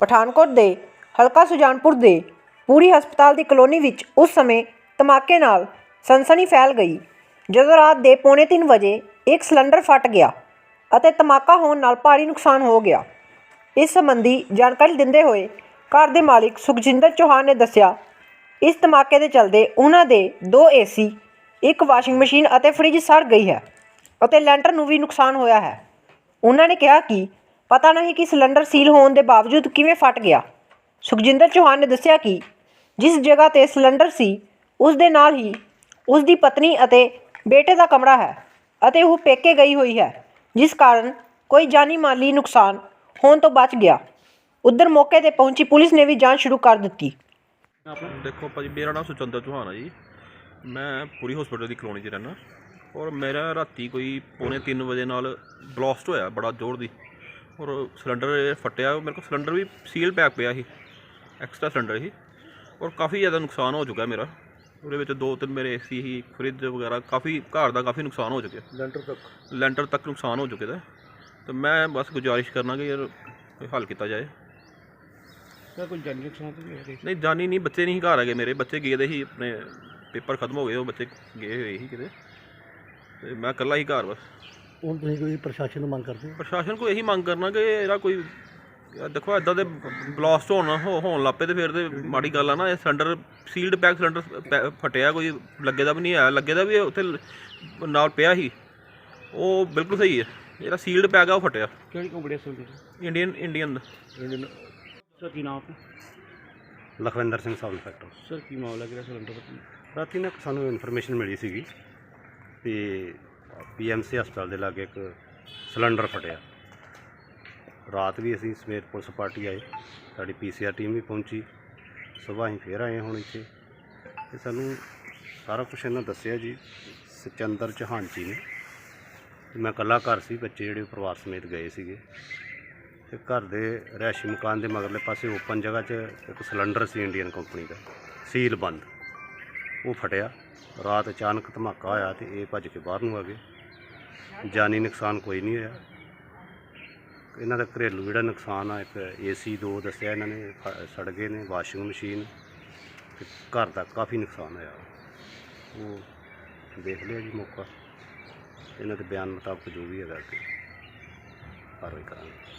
ਪਠਾਨਕੋਟ ਦੇ ਹਲਕਾ ਸੁਜਾਨਪੁਰ ਦੇ ਪੂਰੀ ਹਸਪਤਾਲ ਦੀ ਕਲੋਨੀ ਵਿੱਚ ਉਸ ਸਮੇਂ ਧਮਾਕੇ ਨਾਲ ਸਨਸਨੀ ਫੈਲ ਗਈ, ਜਦੋਂ ਰਾਤ ਦੇ ਪੌਣੇ 3 ਵਜੇ ਇੱਕ ਸਿਲੰਡਰ ਫਟ ਗਿਆ ਅਤੇ ਧਮਾਕਾ ਹੋਣ ਨਾਲ ਭਾਰੀ ਨੁਕਸਾਨ ਹੋ ਗਿਆ। ਇਸ ਸੰਬੰਧੀ ਜਾਣਕਾਰੀ ਦਿੰਦੇ ਹੋਏ ਘਰ ਦੇ ਮਾਲਿਕ ਸੁਖਜਿੰਦਰ ਚੌਹਾਨ ਨੇ ਦੱਸਿਆ, ਇਸ ਧਮਾਕੇ ਦੇ ਚਲਦੇ ਉਹਨਾਂ ਦੇ ਦੋ ਏਸੀ, ਇੱਕ ਵਾਸ਼ਿੰਗ ਮਸ਼ੀਨ ਅਤੇ ਫ੍ਰਿਜ ਸੜ ਗਈ ਹੈ ਅਤੇ ਲੈਂਟਰ ਨੂੰ ਵੀ ਨੁਕਸਾਨ ਹੋਇਆ ਹੈ। ਉਹਨਾਂ ਨੇ ਕਿਹਾ ਕਿ ਪਤਾ ਨਹੀਂ ਕਿ ਸਿਲੰਡਰ ਸੀਲ ਹੋਣ ਦੇ ਬਾਵਜੂਦ ਕਿਵੇਂ ਫਟ ਗਿਆ। ਸੁਖਜਿੰਦਰ ਚੌਹਾਨ ਨੇ ਦੱਸਿਆ ਕਿ ਜਿਸ ਜਗ੍ਹਾ ਤੇ ਸਿਲੰਡਰ ਸੀ, ਉਸ ਦੇ ਨਾਲ ਹੀ ਉਸ ਦੀ ਪਤਨੀ ਅਤੇ ਬੇਟੇ ਦਾ ਕਮਰਾ ਹੈ ਅਤੇ ਉਹ ਪੇਕੇ ਗਈ ਹੋਈ ਹੈ, ਜਿਸ ਕਾਰਨ ਕੋਈ ਜਾਨੀ ਮਾਲੀ ਨੁਕਸਾਨ ਹੋਣ ਤੋਂ ਬਚ ਗਿਆ। ਉਧਰ ਮੌਕੇ ਤੇ ਪਹੁੰਚੀ ਪੁਲਿਸ ਨੇ ਵੀ ਜਾਂਚ ਸ਼ੁਰੂ ਕਰ ਦਿੱਤੀ। ਦੇਖੋ ਭਾਜੀ, ਮੇਰਾ ਨਾਮ ਸੁਚੰਦਰ ਚੌਹਾਨ ਹੈ ਜੀ। ਮੈਂ ਪੂਰੀ ਹਸਪੀਟਲ ਦੀ ਕਲੋਨੀ 'ਚ ਰਹਿਣਾ ਔਰ ਮੇਰਾ ਰਾਤੀ ਕੋਈ ਪੌਣੇ 3 ਵਜੇ ਨਾਲ ਬਲਾਸਟ ਹੋਇਆ ਬੜਾ ਜ਼ੋਰ ਦੀ। ਔਰ ਸਿਲੰਡਰ ਫਟਿਆ ਮੇਰੇ ਕੋਲ ਸਿਲੰਡਰ ਵੀ ਸੀਲ ਪੈਕ ਪਿਆ ਸੀ। ਐਕਸਟਰਾ ਸਿਲੰਡਰ ਸੀ। ਔਰ ਕਾਫੀ ਜ਼ਿਆਦਾ ਨੁਕਸਾਨ ਹੋ ਚੁੱਕਾ ਮੇਰਾ। ਉਹਦੇ ਵਿੱਚ ਦੋ ਤਿੰਨ ਮੇਰੇ ਏਸੀ ਸੀ ਫ੍ਰਿਜ ਵਗੈਰਾ ਕਾਫੀ ਘਰ ਦਾ ਕਾਫੀ ਨੁਕਸਾਨ ਹੋ ਚੁੱਕਿਆ। ਲੈਂਟਰ ਤੱਕ? ਲੈਂਟਰ ਤੱਕ ਨੁਕਸਾਨ ਹੋ ਚੁੱਕੇ ਦਾ। ਤੇ ਮੈਂ ਬਸ ਗੁਜ਼ਾਰਿਸ਼ ਕਰਨਾ ਕਿ ਯਾਰ ਕੋਈ ਹੱਲ ਕੀਤਾ ਜਾਏ। ਸਰ ਕੋਈ ਜਾਨੀ ਨੁਕਸਾਨ ਤਾਂ ਨਹੀਂ ਹੋਇਆ ਨਹੀਂ ਜਾਨੀ ਨਹੀਂ ਬੱਚੇ ਨਹੀਂ ਘਰ ਹੈਗੇ ਮੇਰੇ। ਬੱਚੇ ਗਏ ਦੇ ਸੀ ਆਪਣੇ ਪੇਪਰ ਖਤਮ ਹੋ ਗਏ ਉਹ ਬੱਚੇ ਗਏ ਹੋਏ ਸੀ ਕਿਤੇ। ਤੇ ਮੈਂ ਇਕੱਲਾ ਹੀ ਘਰ ਬਸ। ਹੁਣ ਤੁਸੀਂ ਕੋਈ ਪ੍ਰਸ਼ਾਸਨ ਨੂੰ ਮੰਗ ਕਰਦੇ ਹੋ? ਪ੍ਰਸ਼ਾਸਨ ਕੋਲ ਇਹੀ ਮੰਗ ਕਰਨਾ ਕਿ ਇਹਦਾ ਕੋਈ ਯਾਰ ਦੇਖੋ ਇਦਾਂ ਦੇ ਬਲਾਸਟ ਹੋਣ ਹੋ- ਹੋਣ ਲੱਪੇ ਤੇ ਫਿਰ ਤੇ ਮਾੜੀ ਗੱਲ ਆ ਨਾ ਇਹ ਸਿਲੰਡਰ ਸੀਲਡ ਪੈਕ ਸਿਲੰਡਰ ਪੈ- ਫਟਿਆ ਕੋਈ ਲੱਗੇ ਦਾ ਵੀ ਨਹੀਂ ਆਇਆ ਲੱਗੇ ਦਾ ਵੀ ਉੱਥੇ ਲ- ਨਾਲ ਪਿਆ ਸੀ। ਉਹ ਬਿਲਕੁਲ ਸਹੀ ਹੈ ਜਿਹੜਾ ਸੀਲਡ ਪੈਕ ਆ ਉਹ ਫਟਿਆ। ਕਿਹੜੀ ਕੰਪਨੀ ਸੰਦੀ ਇੰਡੀਅਨ ਇੰਡੀਅਨ ਦਾ। ਸਰ ਕੀ ਨਾਮ ਆਪਣਾ? Lakhwinder Singh sub inspector sir ਕੀ ਮਾਮਲਾ ਕਿਹੜਾ ਸਿਲੰਡਰ? ਦਾ ਰਾਤੀ ਨਾ ਇੱਕ ਸਾਨੂੰ ਇਨਫੋਰਮੇਸ਼ਨ ਮਿਲੀ ਸੀਗੀ ਤੇ ਪੀਐਮਸੀ ਹਸਪਤਾਲ ਦੇ ਲਾਗੇ ਇੱਕ ਸਿਲੰਡਰ ਫਟਿਆ। ਰਾਤ ਵੀ ਅਸੀਂ ਸਮੇਤ ਪੁਲਿਸ ਪਾਰਟੀ ਆਏ। ਸਾਡੀ ਪੀਸੀਆਰ ਟੀਮ ਵੀ ਪਹੁੰਚੀ। ਸਵੇਰ ਅਸੀਂ ਫੇਰ ਆਏ ਹੁਣ ਇੱਥੇ। ਤੇ ਸਾਨੂੰ ਸਾਰਾ ਕੁਝ ਇਹਨਾਂ ਦੱਸਿਆ ਜੀ। ਸਚੰਦਰ ਚੌਹਾਨ ਜੀ ਨੇ। ਮੈਂ ਇਕੱਲਾ ਘਰ ਸੀ, ਬੱਚੇ ਜਿਹੜੇ ਪਰਿਵਾਰ ਸਮੇਤ ਗਏ ਸੀਗੇ। ਤੇ ਘਰ ਦੇ ਰਿਹਾਇਸ਼ੀ ਮਕਾਨ ਦੇ ਮਗਰਲੇ ਪਾਸੇ ਓਪਨ ਜਗ੍ਹਾ 'ਚ ਇੱਕ ਸਿਲੰਡਰ ਸੀ ਇੰਡੀਅਨ ਕੰਪਨੀ ਦਾ। ਸੀਲ ਬੰਦ। ਉਹ ਫਟਿਆ। ਰਾਤ ਅਚਾਨਕ ਧਮਾਕਾ ਹੋਇਆ ਤੇ ਇਹ ਭੱਜ ਕੇ ਬਾਹਰ ਨੂੰ ਆ ਗਏ। ਜਾਨੀ ਨੁਕਸਾਨ ਕੋਈ ਨਹੀਂ ਹੋਇਆ। ਇਹਨਾਂ ਦਾ ਘਰੇਲੂ ਜਿਹੜਾ ਨੁਕਸਾਨ ਆ, ਇੱਕ ਏਸੀ ਦੋ ਦੱਸਿਆ ਇਹਨਾਂ ਨੇ, ਫ- ਸੜ ਗਏ ਨੇ, ਵਾਸ਼ਿੰਗ ਮਸ਼ੀਨ ਤੇ ਘਰ ਦਾ ਕਾਫੀ ਨੁਕਸਾਨ ਹੋਇਆ। ਉਹ ਦੇਖ ਲਿਆ ਜੀ ਮੌਕਾ। ਇਹਨਾਂ ਦੇ ਬਿਆਨ ਮੁਤਾਬਕ ਜੋ ਵੀ ਹੈਗਾ ਅੱਗੇ ਕਾਰਵਾਈ ਕਰਾਂਗੇ।